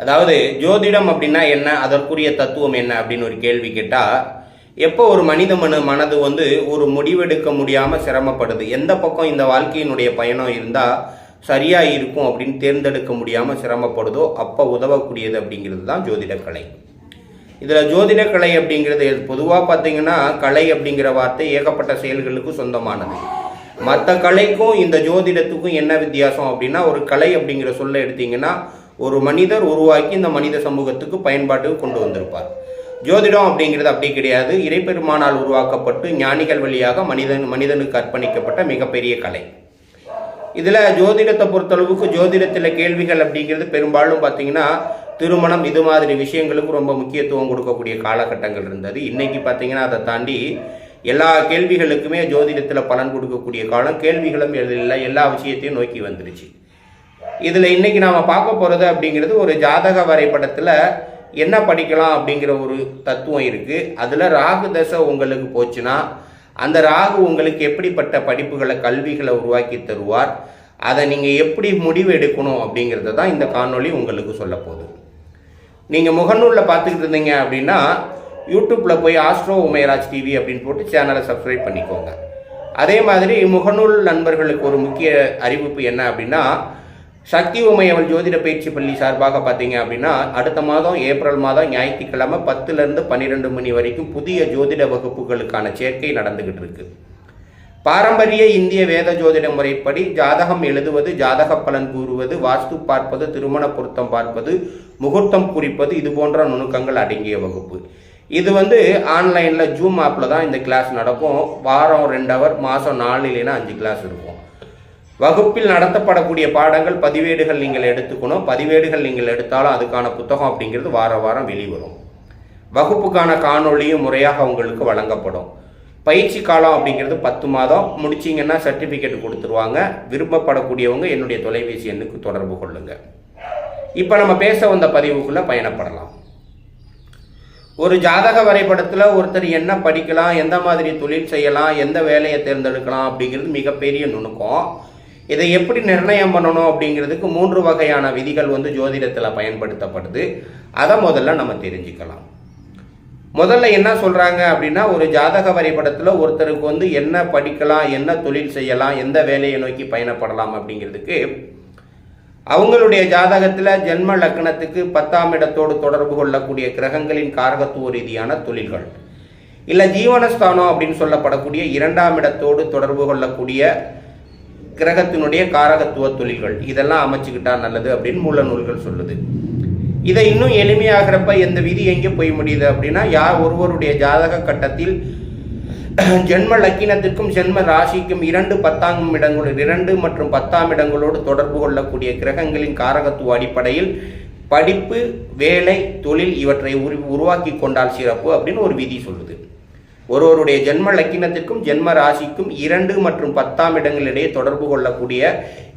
அதாவது ஜோதிடம் அப்படின்னா என்ன? அதற்குரிய தத்துவம் என்ன? அப்படின்னு ஒரு கேள்வி கேட்டால் எப்போ ஒரு மனித மனு மனது வந்து ஒரு முடிவெடுக்க முடியாமல் சிரமப்படுது? எந்த பக்கம் இந்த வாழ்க்கையினுடைய பயணம் இருந்தால் சரியாக இருக்கும் அப்படின்னு தேர்ந்தெடுக்க முடியாமல் சிரமப்படுதோ அப்போ உதவக்கூடியது அப்படிங்கிறது தான் ஜோதிடக்கலை. இதில் ஜோதிடக்கலை அப்படிங்கிறது பொதுவாக பார்த்தீங்கன்னா கலை அப்படிங்கிற வார்த்தை ஏகப்பட்ட செயல்களுக்கு சொந்தமானது. மற்ற கலைக்கும் இந்த ஜோதிடத்துக்கும் என்ன வித்தியாசம் அப்படின்னா ஒரு கலை அப்படிங்கிற சொல்ல எடுத்தீங்கன்னா ஒரு மனிதர் உருவாக்கி இந்த மனித சமூகத்துக்கு பயன்பாட்டுக்கு கொண்டு வந்திருப்பார். ஜோதிடம் அப்படிங்கிறது அப்படி கிடையாது. இறைப்பெருமானால் உருவாக்கப்பட்டு ஞானிகள் வழியாக மனிதன் மனிதனுக்கு அர்ப்பணிக்கப்பட்ட மிகப்பெரிய கலை. இதில் ஜோதிடத்தை பொறுத்தளவுக்கு ஜோதிடத்தில் கேள்விகள் அப்படிங்கிறது பெரும்பாலும் பார்த்தீங்கன்னா திருமணம் இது மாதிரி விஷயங்களுக்கு ரொம்ப முக்கியத்துவம் கொடுக்கக்கூடிய காலகட்டங்கள் இருந்தது. இன்னைக்கு பார்த்தீங்கன்னா அதை தாண்டி எல்லா கேள்விகளுக்குமே ஜோதிடத்தில் பலன் கொடுக்கக்கூடிய காலம் கேள்விகளும் இல்லை எல்லா விஷயத்தையும் நோக்கி வந்துருச்சு. இதில் இன்னைக்கு நாம் பார்க்க போகிறது அப்படிங்கிறது ஒரு ஜாதக வரைபடத்தில் என்ன படிக்கலாம் அப்படிங்கிற ஒரு தத்துவம் இருக்குது அதில் ராகு தசை உங்களுக்கு போச்சுன்னா அந்த ராகு உங்களுக்கு எப்படிப்பட்ட படிப்புகளை கல்விகளை உருவாக்கி தருவார் அதை நீங்கள் எப்படி முடிவு எடுக்கணும் அப்படிங்கிறத தான் இந்த காணொளி உங்களுக்கு சொல்ல போகுது. நீங்கள் முகநூலில் பார்த்துக்கிட்டு இருந்தீங்க அப்படின்னா யூடியூப்பில் போய் ஆஸ்ட்ரோ உமையராஜ் டிவி அப்படின்னு போட்டு சேனலை சப்ஸ்கிரைப் பண்ணிக்கோங்க. அதே மாதிரி முகநூல் நண்பர்களுக்கு ஒரு முக்கிய அறிவிப்பு என்ன அப்படின்னா சக்தி உமையவள் ஜோதிட பயிற்சி பள்ளி சார்பாக பார்த்தீங்க அப்படின்னா அடுத்த மாதம் ஏப்ரல் மாதம் ஞாயிற்றுக்கிழமை பத்துலேருந்து பன்னிரெண்டு மணி வரைக்கும் புதிய ஜோதிட வகுப்புகளுக்கான சேர்க்கை நடந்துக்கிட்டு இருக்கு. பாரம்பரிய இந்திய வேத ஜோதிட முறைப்படி ஜாதகம் எழுதுவது ஜாதக பலன் கூறுவது வாஸ்து பார்ப்பது திருமண பொருத்தம் பார்ப்பது முகூர்த்தம் குறிப்பது இது போன்ற நுணுக்கங்கள் அடங்கிய வகுப்பு. இது வந்து ஆன்லைனில் ஜூம் ஆப்பில் தான் இந்த கிளாஸ் நடக்கும். வாரம் ரெண்டு ஹவர் மாதம் நாலு இல்லைன்னா அஞ்சு கிளாஸ் இருக்கும். வகுப்பில் நடத்தப்படக்கூடிய பாடங்கள் பதிவேடுகள் நீங்கள் எடுத்துக்கணும். பதிவேடுகள் நீங்கள் எடுத்தாலும் அதுக்கான புத்தகம் அப்படிங்கிறது வார வாரம் வெளிவரும். வகுப்புக்கான காணொளியும் முறையாக உங்களுக்கு வழங்கப்படும். பயிற்சி காலம் அப்படிங்கிறது பத்து மாதம். முடிச்சிங்கன்னா சர்டிஃபிகேட் கொடுத்துருவாங்க. விரும்பப்படக்கூடியவங்க என்னுடைய தொலைபேசி எண்ணுக்கு தொடர்பு கொள்ளுங்க. இப்போ நம்ம பேச வந்த பதிவுக்குள்ளே பயணப்படலாம். ஒரு ஜாதக வரைபடத்தில் ஒருத்தர் என்ன படிக்கலாம் எந்த மாதிரி தொழில் செய்யலாம் எந்த வேலையை தேர்ந்தெடுக்கலாம் அப்படிங்கிறது மிகப்பெரிய நுணுக்கம். இதை எப்படி நிர்ணயம் பண்ணணும் அப்படிங்கிறதுக்கு மூன்று வகையான விதிகள் வந்து ஜோதிடத்தில் பயன்படுத்தப்படுது. அதை முதல்ல நம்ம தெரிஞ்சுக்கலாம். முதல்ல என்ன சொல்கிறாங்க அப்படின்னா ஒரு ஜாதக வரைபடத்தில் ஒருத்தருக்கு வந்து என்ன படிக்கலாம் என்ன தொழில் செய்யலாம் எந்த வேலையை நோக்கி பயணப்படலாம் அப்படிங்கிறதுக்கு அவங்களுடைய ஜாதகத்தில் ஜென்ம லக்னத்துக்கு பத்தாம் இடத்தோடு தொடர்பு கொள்ளக்கூடிய கிரகங்களின் காரகத்துவ ரீதியான தொழில்கள். இல்லை ஜீவனஸ்தானம் அப்படின்னு சொல்லப்படக்கூடிய இரண்டாம் இடத்தோடு தொடர்பு கொள்ளக்கூடிய கிரகத்தினுடைய காரகத்துவ தொழில்கள். இதெல்லாம் அமைச்சுக்கிட்டா நல்லது அப்படின்னு மூல நூல்கள் சொல்லுது. இதை இன்னும் எளிமையாகிறப்ப எந்த விதி எங்கே போய் முடியுது அப்படின்னா யார் ஒருவருடைய ஜாதக கட்டத்தில் ஜென்ம லக்கினத்திற்கும் ஜென்ம ராசிக்கும் இரண்டு பத்தாம் இடங்கள் இரண்டு மற்றும் பத்தாம் இடங்களோடு தொடர்பு கொள்ளக்கூடிய கிரகங்களின் காரகத்துவ அடிப்படையில் படிப்பு வேலை தொழில் இவற்றை உரு உருவாக்கி கொண்டால் சிறப்பு அப்படின்னு ஒரு விதி சொல்லுது. ஒருவருடைய ஜென்ம லக்கினத்திற்கும் ஜென்ம ராசிக்கும் இரண்டு மற்றும் பத்தாம் இடங்களிடையே தொடர்பு கொள்ளக்கூடிய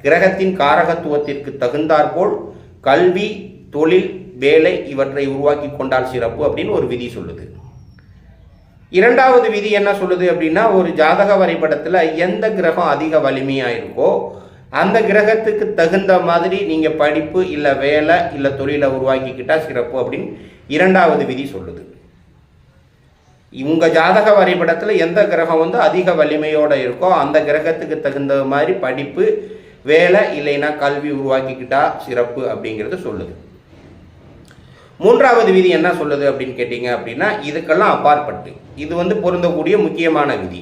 கிரகத்தின் காரகத்துவத்திற்கு தகுந்தாற்போல் கல்வி தொழில் வேலை இவற்றை உருவாக்கி கொண்டால் சிறப்பு அப்படின்னு ஒரு விதி சொல்லுது. இரண்டாவது விதி என்ன சொல்லுது அப்படின்னா ஒரு ஜாதக வரைபடத்தில் எந்த கிரகம் அதிக வலிமையாக இருக்கோ அந்த கிரகத்துக்கு தகுந்த மாதிரி நீங்கள் படிப்பு இல்லை வேலை இல்லை தொழிலை உருவாக்கிக்கிட்டால் சிறப்பு அப்படின்னு இரண்டாவது விதி சொல்லுது. உங்கள் ஜாதக வரைபடத்தில் எந்த கிரகம் வந்து அதிக வலிமையோடு இருக்கோ அந்த கிரகத்துக்கு தகுந்த மாதிரி படிப்பு வேலை இல்லைன்னா கல்வி உருவாக்கிக்கிட்டா சிறப்பு அப்படிங்கிறது சொல்லுது. மூன்றாவது விதி என்ன சொல்லுது அப்படின்னு கேட்டிங்க அப்படின்னா இதுக்கெல்லாம் அப்பாற்பட்டு. இது வந்து பொருந்தக்கூடிய முக்கியமான விதி.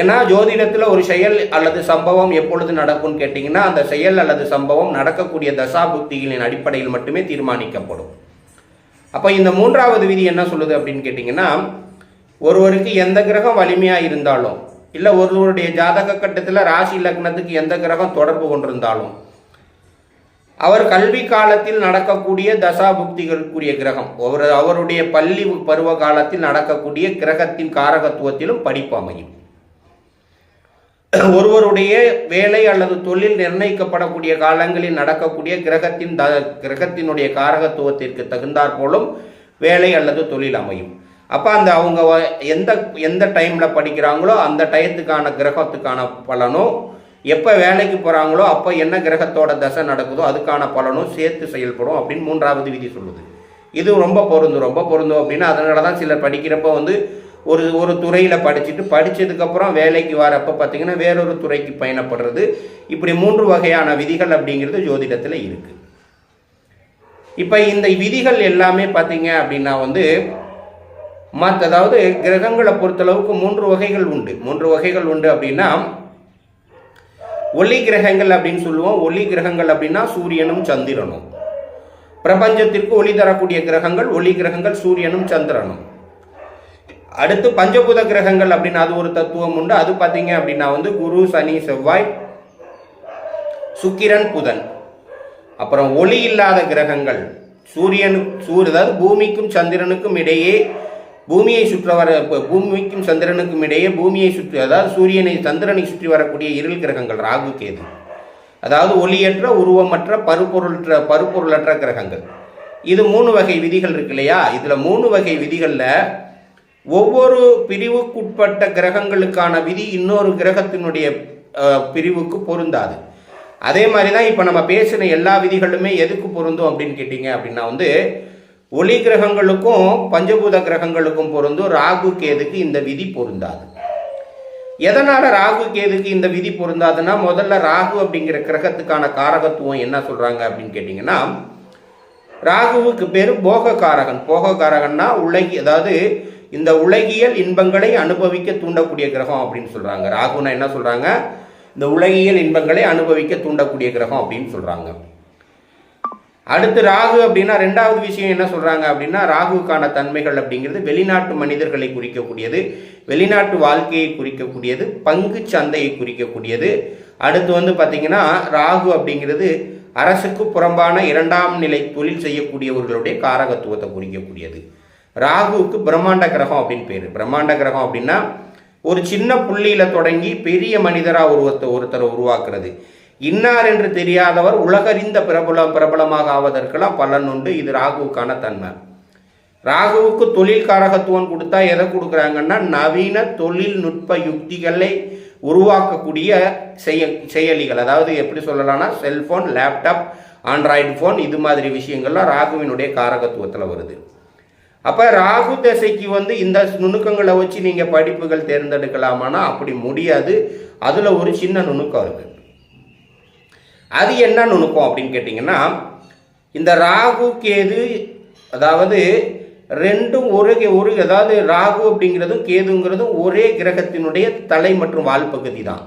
ஏன்னா ஜோதிடத்தில் ஒரு செயல் அல்லது சம்பவம் எப்பொழுது நடக்கும்னு கேட்டிங்கன்னா அந்த செயல் அல்லது சம்பவம் நடக்கக்கூடிய தசாபுக்திகளின் அடிப்படையில் மட்டுமே தீர்மானிக்கப்படும். அப்போ இந்த மூன்றாவது விதி என்ன சொல்லுது அப்படின்னு கேட்டிங்கன்னா ஒருவருக்கு எந்த கிரகம் வலிமையாக இருந்தாலும் இல்லை ஒருவருடைய ஜாதக கட்டத்தில் ராசி லக்னத்துக்கு எந்த கிரகம் தொடர்பு கொண்டிருந்தாலும் அவர் கல்வி காலத்தில் நடக்கக்கூடிய தசாபுக்திகளுக்குரிய கிரகம் ஒரு அவருடைய பள்ளி பருவ காலத்தில் நடக்கக்கூடிய கிரகத்தின் காரகத்துவத்திலும் படிப்பு அமையும். ஒருவருடைய வேலை அல்லது தொழில் நிர்ணயிக்கப்படக்கூடிய காலங்களில் நடக்கக்கூடிய கிரகத்தின் த கிரகத்தினுடைய காரகத்துவத்திற்கு தகுந்தாற் போலும் வேலை அல்லது தொழில் அமையும். அப்போ அந்த அவங்க எந்த எந்த டைமில் படிக்கிறாங்களோ அந்த டயத்துக்கான கிரகத்துக்கான பலனோ எப்போ வேலைக்கு போகிறாங்களோ அப்போ என்ன கிரகத்தோட தசை நடக்குதோ அதுக்கான பலனும் சேர்த்து செயல்படும் அப்படின்னு மூன்றாவது விதி சொல்லுது. இது ரொம்ப பொருந்தும் ரொம்ப பொருந்தும் அப்படின்னா அதனால தான் சிலர் படிக்கிறப்ப வந்து ஒரு ஒரு துறையில் படிச்சுட்டு படித்ததுக்கப்புறம் வேலைக்கு வரப்போ பார்த்தீங்கன்னா வேறொரு துறைக்கு பயணப்படுறது. இப்படி மூன்று வகையான விதிகள் அப்படிங்கிறது ஜோதிடத்தில் இருக்குது இப்போ இந்த விதிகள் எல்லாமே பார்த்தீங்க அப்படின்னா வந்து மற்ற அதாவது கிரகங்களை பொறுத்தளவுக்கு மூன்று வகைகள் உண்டு. மூன்று வகைகள் உண்டு அப்படின்னா ஒளி கிரகங்கள் அப்படின்னு சொல்லுவோம். ஒளி கிரகங்கள் அப்படின்னா சூரியனும் சந்திரனும். பிரபஞ்சத்திற்கு ஒளி தரக்கூடிய கிரகங்கள் ஒளி கிரகங்கள் சூரியனும் சந்திரனும். அடுத்து பஞ்சபூத கிரகங்கள் அப்படின்னு அது ஒரு தத்துவம் உண்டு. அது பார்த்தீங்க அப்படின்னா வந்து குரு சனி செவ்வாய் சுக்கிரன் புதன். அப்புறம் ஒளி இல்லாத கிரகங்கள். சூரியனு சூரிய அதாவது பூமிக்கும் சந்திரனுக்கும் இடையே பூமியை சுற்ற வர பூமிக்கும் சந்திரனுக்கும் இடையே பூமியை சுற்றி அதாவது சூரியனை சந்திரனை சுற்றி வரக்கூடிய இருள் கிரகங்கள் ராகு கேது. அதாவது ஒளியற்ற உருவமற்ற பருப்பொருளற்ற பருப்பொருளற்ற கிரகங்கள். இது மூணு வகை விதிகள் இருக்கு இல்லையா? இதில் மூணு வகை விதிகளில் ஒவ்வொரு பிரிவுக்குட்பட்ட கிரகங்களுக்கான விதி இன்னொரு கிரகத்தினுடைய பிரிவுக்கு பொருந்தாது. அதே மாதிரி தான் இப்போ நம்ம பேசின எல்லா விதிகளுமே எதுக்கு பொருந்தும் அப்படின்னு கேட்டிங்க அப்படின்னா வந்து ஒளி கிரகங்களுக்கும் பஞ்சபூத கிரகங்களுக்கும் பொருந்தும் ராகு கேதுக்கு இந்த விதி பொருந்தாது. எதனால் ராகு கேதுக்கு இந்த விதி பொருந்தாதுன்னா முதல்ல ராகு அப்படிங்கிற கிரகத்துக்கான காரகத்துவம் என்ன சொல்கிறாங்க அப்படின்னு கேட்டிங்கன்னா ராகுவுக்கு பேர் போக காரகன் போக காரகன்னா உலகி அதாவது இந்த உலகியல் இன்பங்களை அனுபவிக்க தூண்டக்கூடிய கிரகம் அப்படின்னு சொல்கிறாங்க ராகுனா என்ன சொல்கிறாங்க இந்த உலகியல் இன்பங்களை அனுபவிக்க தூண்டக்கூடிய கிரகம் அப்படின்னு சொல்கிறாங்க அடுத்து ராகு அப்படின்னா ரெண்டாவது விஷயம் என்ன சொல்கிறாங்க அப்படின்னா ராகுக்கான தன்மைகள் அப்படிங்கிறது வெளிநாட்டு மனிதர்களை குறிக்கக்கூடியது வெளிநாட்டு வாழ்க்கையை குறிக்கக்கூடியது பங்கு சந்தையை குறிக்கக்கூடியது. அடுத்து வந்து பார்த்திங்கன்னா ராகு அப்படிங்கிறது அரசுக்கு புறம்பான இரண்டாம் நிலை தொழில் செய்யக்கூடியவர்களுடைய காரகத்துவத்தை குறிக்கக்கூடியது. ராகுவுக்கு பிரம்மாண்ட கிரகம் அப்படின்னு பேர். பிரம்மாண்ட கிரகம் அப்படின்னா ஒரு சின்ன புள்ளியில் தொடங்கி பெரிய மனிதராக ஒருவத்தை ஒருத்தரை உருவாக்குறது. இன்னார் என்று தெரியாதவர் உலகறிந்த பிரபல பிரபலமாக ஆவதற்கெல்லாம் பலன் உண்டு. இது ராகுவுக்கான தன்மை. ராகுவுக்கு தொழில் காரகத்துவம் கொடுத்தா எதை கொடுக்குறாங்கன்னா நவீன தொழில்நுட்ப யுக்திகளை உருவாக்கக்கூடிய செய செயலிகள். அதாவது எப்படி சொல்லலாம்னா செல்ஃபோன் லேப்டாப் ஆண்ட்ராய்டு ஃபோன் இது மாதிரி விஷயங்கள்லாம் ராகுவினுடைய காரகத்துவத்தில் வருது. அப்போ ராகு தசைக்கு வந்து இந்த நுணுக்கங்களை வச்சு நீங்கள் படிப்புகள் தேர்ந்தெடுக்கலாமானா அப்படி முடியாது. அதில் ஒரு சின்ன நுணுக்கம் இருக்குது அது என்ன நுணுக்கம் அப்படின்னு கேட்டிங்கன்னா இந்த ராகு கேது அதாவது ரெண்டும் ஒரு ஒரு அதாவது ராகு அப்படிங்கிறதும் கேதுங்கிறதும் ஒரே கிரகத்தினுடைய தலை மற்றும் வால் பகுதி தான்.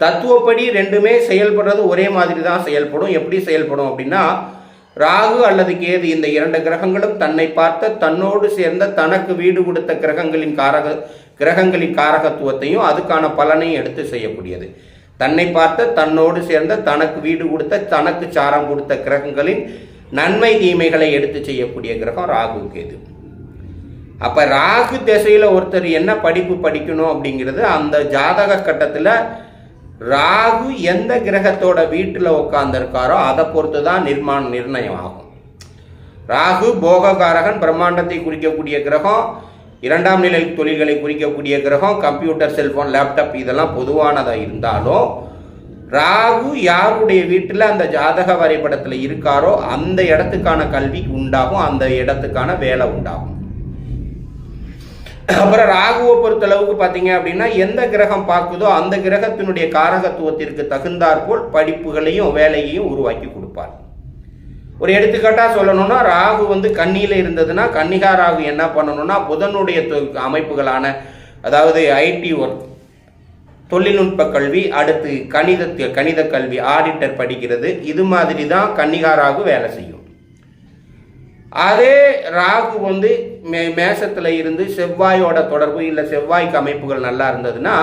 தத்துவப்படி ரெண்டுமே செயல்படுறது ஒரே மாதிரி தான் செயல்படும். எப்படி செயல்படும் அப்படின்னா ராகு அல்லது கேது இந்த இரண்டு கிரகங்களும் தன்னை பார்த்த தன்னோடு சேர்ந்த தனக்கு வீடு கொடுத்த கிரகங்களின் காரக கிரகங்களின் காரகத்துவத்தையும் அதுக்கான பலனையும் எடுத்து செய்யக்கூடியது. தன்னை பார்த்த தன்னோடு சேர்ந்த தனக்கு வீடு கொடுத்த தனக்கு சாரம் கொடுத்த கிரகங்களின் நன்மை தீமைகளை எடுத்து செய்யக்கூடிய கிரகம் ராகு கேது. அப்ப ராகு திசையில ஒருத்தர் என்ன படிப்பு படிக்கணும் அப்படிங்கிறது அந்த ஜாதக கட்டத்துல ராகு எந்த கிரகத்தோட வீட்டில் உட்காந்துருக்காரோ அதை பொறுத்து தான் நிர்மாண நிர்ணயம் ஆகும். ராகு போககாரகன் பிரம்மாண்டத்தை குறிக்கக்கூடிய கிரகம் இரண்டாம் நிலை தொழில்களை குறிக்கக்கூடிய கிரகம் கம்ப்யூட்டர் செல்போன் லேப்டாப் இதெல்லாம் பொதுவானதாக இருந்தாலும் ராகு யாருடைய வீட்டில் அந்த ஜாதக வரைபடத்தில் இருக்காரோ அந்த இடத்துக்கான கல்வி உண்டாகும் அந்த இடத்துக்கான வேலை உண்டாகும். அப்புறம் ராகுவை பொறுத்தளவுக்கு பார்த்தீங்க அப்படின்னா எந்த கிரகம் பார்க்குதோ அந்த கிரகத்தினுடைய காரகத்துவத்திற்கு தகுந்தாற்போல் படிப்புகளையும் வேலையையும் உருவாக்கி கொடுப்பார். ஒரு எடுத்துக்காட்டாக சொல்லணும்னா ராகு வந்து கண்ணியில் இருந்ததுன்னா கன்னிகா ராகு என்ன பண்ணணும்னா புதனுடைய அமைப்புகளான அதாவது ஐடி ஒர்க் தொழில்நுட்ப கல்வி அடுத்து கணித கணித கல்வி ஆடிட்டர் படிக்கிறது இது மாதிரி தான் கன்னிகா ராகு வேலை செய்யும். அதே ராகு வந்து மே மேசத்தில் இருந்து செவ்வாயோட தொடர்பு இல்லை செவ்வாய்க்கு அமைப்புகள் நல்லா இருந்ததுன்னா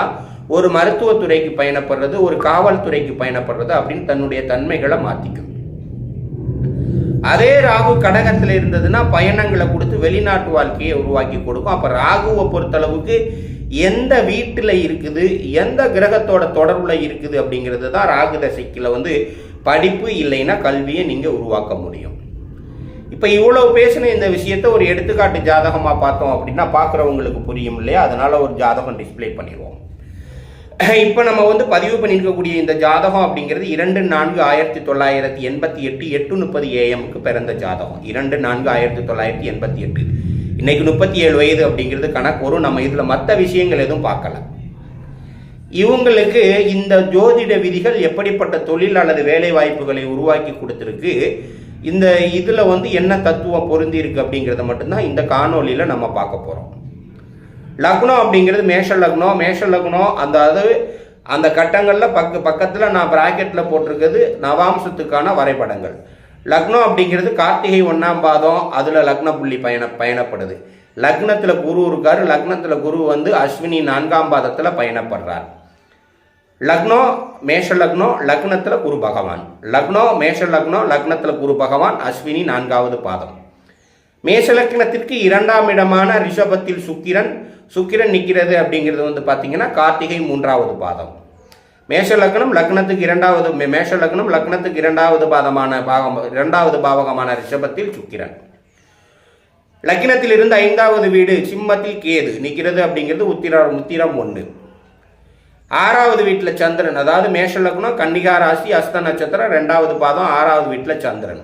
ஒரு மருத்துவத்துறைக்கு பயணப்படுறது ஒரு காவல்துறைக்கு பயணப்படுறது அப்படின்னு தன்னுடைய தன்மைகளை மாற்றிக்கும் அதே ராகு கடகத்தில் இருந்ததுன்னா பயணங்களை கொடுத்து வெளிநாட்டு வாழ்க்கையை உருவாக்கி கொடுக்கும். அப்போ ராகுவை பொறுத்தளவுக்கு எந்த வீட்டில் இருக்குது எந்த கிரகத்தோட தொடர்பில் இருக்குது அப்படிங்கிறது தான் ராகு தசைக்கில் வந்து படிப்பு இல்லைன்னா கல்வியை நீங்கள் உருவாக்க முடியும். இப்போ இவ்வளவு பேசின இந்த விஷயத்த ஒரு எடுத்துக்காட்டு ஜாதகமாக பார்த்தோம் அப்படின்னா பார்க்குறவங்களுக்கு புரியும் இல்லையா? அதனால ஒரு ஜாதகம் டிஸ்ப்ளே பண்ணிடுவோம். இப்போ நம்ம வந்து பதிவு பண்ணியிருக்கக்கூடிய இந்த ஜாதகம் அப்படிங்கிறது இரண்டு நான்கு ஆயிரத்தி தொள்ளாயிரத்தி எண்பத்தி எட்டு எட்டு முப்பது ஏஎம்க்கு பிறந்த ஜாதகம். இரண்டு நான்கு ஆயிரத்தி தொள்ளாயிரத்தி எண்பத்தி எட்டு. இன்னைக்கு முப்பத்தி ஏழு வயது அப்படிங்கிறது கணக்கு வரும் நம்ம இதில் மற்ற விஷயங்கள் எதுவும் பார்க்கல. இவங்களுக்கு இந்த ஜோதிட விதிகள் எப்படிப்பட்ட தொழில் அல்லது வேலை வாய்ப்புகளை உருவாக்கி கொடுத்துருக்கு? இந்த இதில் வந்து என்ன தத்துவம் பொருந்தியிருக்கு அப்படிங்கிறத மட்டும்தான் இந்த காணொலியில் நம்ம பார்க்க போகிறோம் லக்னம் அப்படிங்கிறது மேஷ லக்னம் மேஷ லக்னம் அந்த அது அந்த கட்டங்களில் பக்க பக்கத்தில் நான் ப்ராக்கெட்டில் போட்டிருக்கிறது நவாம்சத்துக்கான வரைபடங்கள். லக்னம் அப்படிங்கிறது கார்த்திகை ஒன்றாம் பாதம் அதில் லக்ன புள்ளி பயண பயணப்படுது. லக்னத்தில் குரு இருக்கார் லக்னத்தில் குரு வந்து அஸ்வினி நான்காம் பாதத்தில் பயணப்படுறார். லக்னோ மேஷ லக்னோ லக்னத்தில் குரு பகவான். லக்னோ மேஷ லக்னோ லக்னத்தில் குரு பகவான் அஸ்வினி நான்காவது பாதம். மேஷ லக்னத்திற்கு இரண்டாம் இடமான ரிஷபத்தில் சுக்கிரன். சுக்கிரன் நிற்கிறது அப்படிங்கிறது வந்து பார்த்தீங்கன்னா கார்த்திகை மூன்றாவது பாதம். மேஷ லக்னம் லக்னத்துக்கு இரண்டாவது மே- மேஷ லக்னம் லக்னத்துக்கு இரண்டாவது பாதமான பாகம் இரண்டாவது பாவகமான ரிஷபத்தில் சுக்கிரன். லக்னத்தில் இருந்து ஐந்தாவது வீடு சிம்மத்தில் கேது நிற்கிறது அப்படிங்கிறது உத்திரம் உத்திரம் ஒன்று ஆறாவது வீட்டில் சந்திரன் அதாவது மேஷ லக்னம் கன்னிகா ராசி அஸ்த நட்சத்திரம் ரெண்டாவது பாதம் ஆறாவது வீட்டில் சந்திரன்.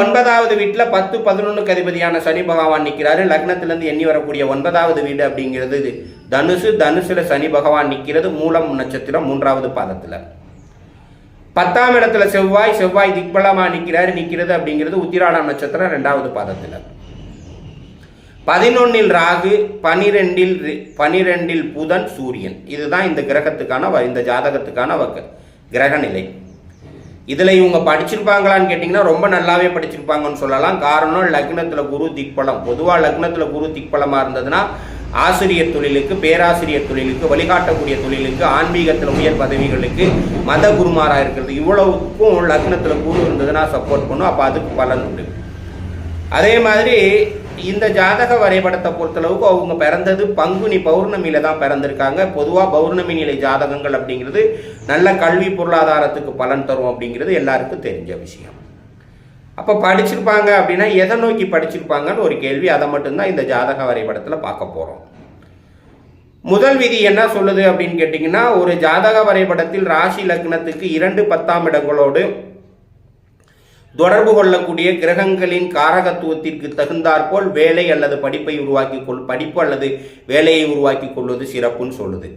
ஒன்பதாவது வீட்டில் பத்து பதினொன்றுக்கு அதிபதியான சனி பகவான் நிற்கிறாரு லக்னத்திலேருந்து எண்ணி வரக்கூடிய ஒன்பதாவது வீடு அப்படிங்கிறது இது. தனுசு தனுசில் சனி பகவான் நிற்கிறது மூலம் நட்சத்திரம் மூன்றாவது பாதத்தில். பத்தாம் இடத்துல செவ்வாய் செவ்வாய் திக்பலமா நிற்கிறாரு நிற்கிறது அப்படிங்கிறது உத்திராடம் நட்சத்திரம் ரெண்டாவது பாதத்தில். பதினொன்னில் ராகு பனிரெண்டில் ரி- பனிரெண்டில் புதன் சூரியன். இதுதான் இந்த கிரகத்துக்கான வ- இந்த ஜாதகத்துக்கான வ- கிரக நிலை. இதில் இவங்க படிச்சிருப்பாங்களான்னு கேட்டிங்கன்னா ரொம்ப நல்லாவே படிச்சிருப்பாங்கன்னு சொல்லலாம். காரணம் லக்னத்தில் குரு திக்பலம். பொதுவாக லக்னத்தில் குரு திக்பலமாக இருந்ததுன்னா ஆசிரியர் தொழிலுக்கு பேராசிரியர் தொழிலுக்கு வழிகாட்டக்கூடிய தொழிலுக்கு ஆன்மீகத்தில் உயர் பதவிகளுக்கு மத குருமாராக இருக்கிறது. இவ்வளவுக்கும் லக்னத்தில் குரு இருந்ததுன்னா சப்போர்ட் பண்ணும். அப்போ அதுக்கு பலன் உண்டு. அதே மாதிரி இந்த ஜாதக வரைபடத்தை பொறுத்தளவுக்கு அவங்க பிறந்தது பங்குனி பௌர்ணமியில தான் பிறந்திருக்காங்க. பொதுவாக பௌர்ணமி நிலை ஜாதகங்கள் அப்படிங்கிறது நல்ல கல்வி பொருளாதாரத்துக்கு பலன் தரும் அப்படிங்கிறது எல்லாருக்கும் தெரிஞ்ச விஷயம். அப்போ படிச்சிருப்பாங்க அப்படின்னா எதை நோக்கி படிச்சிருப்பாங்கன்னு ஒரு கேள்வி. அதை மட்டும்தான் இந்த ஜாதக வரைபடத்தில் பார்க்க போகிறோம் முதல் விதி என்ன சொல்லுது அப்படின்னு கேட்டிங்கன்னா ஒரு ஜாதக வரைபடத்தில் ராசி லக்னத்துக்கு இரண்டு பத்தாம் இடங்களோடு தொடர்பு கொள்ளக்கூடிய கிரகங்களின் காரகத்துவத்திற்கு தகுந்தாற்போல் வேலை அல்லது படிப்பை உருவாக்கி கொள் படிப்பு அல்லது வேலையை உருவாக்கி கொள்வது சிறப்புன்னு சொல்லுது.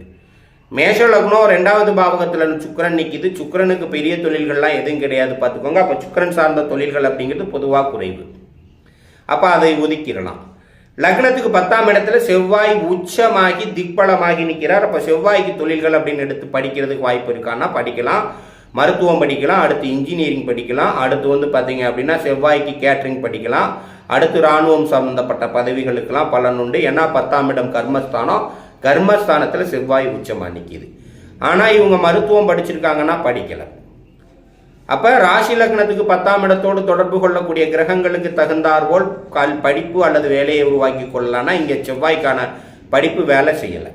மேஷ லக்னம் ரெண்டாவது பாவகத்தில் சுக்கிரன் நிற்கிது சுக்கிரனுக்கு பெரிய தொழில்கள்லாம் எதுவும் கிடையாது பார்த்துக்கோங்க. அப்போ சுக்கிரன் சார்ந்த தொழில்கள் அப்படிங்கிறது பொதுவாக குறைவு. அப்போ அதை ஒதுக்கிடலாம். லக்னத்துக்கு பத்தாம் இடத்துல செவ்வாய் உச்சமாகி திக்பலமாகி நிற்கிறார் அப்போ செவ்வாய்க்கு தொழில்கள் அப்படின்னு எடுத்து படிக்கிறதுக்கு வாய்ப்பு இருக்கான்னா படிக்கலாம். மருத்துவம் படிக்கலாம் அடுத்து இன்ஜினியரிங் படிக்கலாம் அடுத்து வந்து பார்த்தீங்க அப்படின்னா செவ்வாய்க்கு கேட்ரிங் படிக்கலாம் அடுத்து இராணுவம் சம்மந்தப்பட்ட பதவிகளுக்கெல்லாம் பலன் உண்டு. ஏன்னா பத்தாம் இடம் கர்மஸ்தானம். கர்மஸ்தானத்தில் செவ்வாய் உச்சமாக நிற்கிது ஆனால் இவங்க மருத்துவம் படிச்சிருக்காங்கன்னா படிக்கலை. அப்போ ராசி லக்னத்துக்கு பத்தாம் இடத்தோடு தொடர்பு கொள்ளக்கூடிய கிரகங்களுக்கு தகுந்தாற்போல் கல் படிப்பு அல்லது வேலையை உருவாக்கி கொள்ளலாம்னா இங்கே செவ்வாய்க்கான படிப்பு வேலை செய்யலை.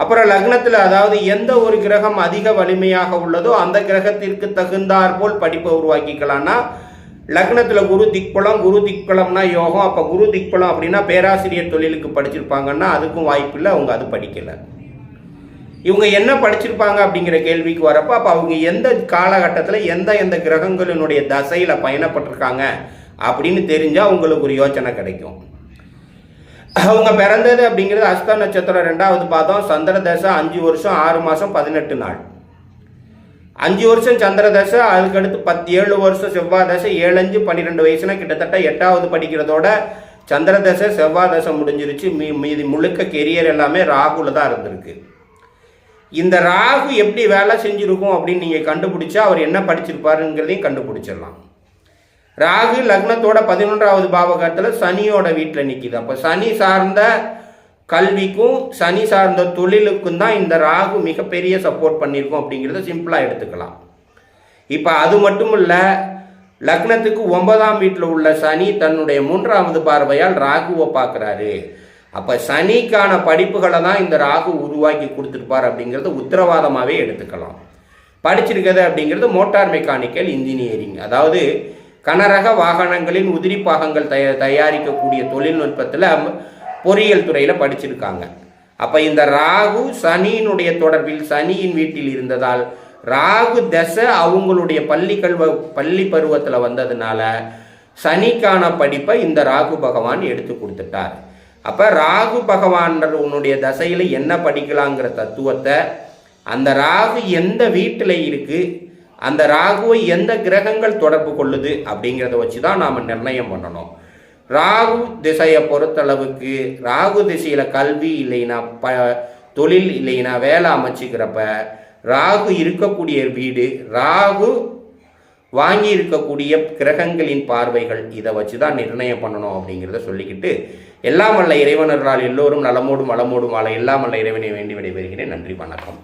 அப்புறம் லக்னத்தில் அதாவது எந்த ஒரு கிரகம் அதிக வலிமையாக உள்ளதோ அந்த கிரகத்திற்கு தகுந்தாற்போல் படிப்பை உருவாக்கிக்கலாம்னா லக்னத்தில் குரு திக்பலம் குரு திக்பலம்னா யோகம். அப்போ குரு திக்பலம் அப்படின்னா பேராசிரியர் தொழிலுக்கு படிச்சிருப்பாங்கன்னா அதுக்கும் வாய்ப்பு இல்லை அவங்க அது படிக்கலை. இவங்க என்ன படிச்சிருப்பாங்க அப்படிங்கிற கேள்விக்கு வரப்போ அப்போ அவங்க எந்த காலகட்டத்தில் எந்த எந்த கிரகங்களினுடைய தசையில் பயணப்பட்டிருக்காங்க அப்படின்னு தெரிஞ்சால் அவங்களுக்கு ஒரு யோசனை கிடைக்கும். அவங்க பிறந்தது அப்படிங்கிறது அஸ்த நட்சத்திரம் ரெண்டாவது பாதம் சந்திர தசை அஞ்சு வருஷம் ஆறு மாதம் பதினெட்டு நாள். அஞ்சு வருஷம் சந்திர தசை அதுக்கடுத்து பத்து ஏழு வருஷம் செவ்வாய் தசை ஏழஞ்சு பன்னிரெண்டு வயசுனா கிட்டத்தட்ட எட்டாவது படிக்கிறதோட சந்திர தசை செவ்வாய் தசை முடிஞ்சிருச்சு. மீ மீதி முழுக்க கெரியர் எல்லாமே ராகுல தான் இருந்திருக்கு. இந்த ராகு எப்படி வேலை செஞ்சுருக்கும் அப்படின்னு நீங்கள் கண்டுபிடிச்சா அவர் என்ன படிச்சிருப்பாருங்கிறதையும் கண்டுபிடிச்சிடலாம். ராகு லக்னத்தோட பதினொன்றாவது பாவகத்தில் சனியோட வீட்டில் நிற்கிது அப்போ சனி சார்ந்த கல்விக்கும் சனி சார்ந்த தொழிலுக்கும் தான் இந்த ராகு மிகப்பெரிய சப்போர்ட் பண்ணியிருக்கும் அப்படிங்கிறத சிம்பிளாக எடுத்துக்கலாம். இப்போ அது மட்டும் இல்லை லக்னத்துக்கு ஒன்பதாம் வீட்டில் உள்ள சனி தன்னுடைய மூன்றாவது பார்வையால் ராகுவை பார்க்குறாரு. அப்போ சனிக்கான படிப்புகளை தான் இந்த ராகு உருவாக்கி கொடுத்துருப்பார் அப்படிங்கிறத உத்தரவாதமாகவே எடுத்துக்கலாம். படிச்சிருக்கிறது அப்படிங்கிறது மோட்டார் மெக்கானிக்கல் இன்ஜினியரிங். அதாவது கனரக வாகனங்களின் உதிரி பாகங்கள் தய தயாரிக்கக்கூடிய தொழில்நுட்பத்தில் பொறியியல் துறையில் படிச்சிருக்காங்க. அப்போ இந்த ராகு சனியினுடைய தொடர்பில் சனியின் வீட்டில் இருந்ததால் ராகு தசை அவங்களுடைய பள்ளி கல்வ பள்ளி பருவத்தில் வந்ததுனால சனிக்கான படிப்பை இந்த ராகு பகவான் எடுத்து கொடுத்துட்டார். அப்போ ராகு பகவான் உன்னுடைய தசையில் என்ன படிக்கலாங்கிற தத்துவத்தை அந்த ராகு எந்த வீட்டில் இருக்குது அந்த ராகுவை எந்த கிரகங்கள் தொடர்பு கொள்ளுது அப்படிங்கிறத வச்சு தான் நாம் நிர்ணயம் பண்ணணும். ராகு திசையை பொறுத்தளவுக்கு ராகு திசையில் கல்வி இல்லைன்னா ப தொழில் இல்லைன்னா வேலை அமைச்சிக்கிறப்ப ராகு இருக்கக்கூடிய வீடு ராகு வாங்கி இருக்கக்கூடிய கிரகங்களின் பார்வைகள் இதை வச்சு தான் நிர்ணயம் பண்ணணும் அப்படிங்கிறத சொல்லிக்கிட்டு எல்லாம் வல்ல இறைவனர்களால் எல்லோரும் நலமோடும் வளமோடும் வாழ எல்லாம் வல்ல இறைவனை வேண்டி விடைபெறுகிறேன். நன்றி வணக்கம்.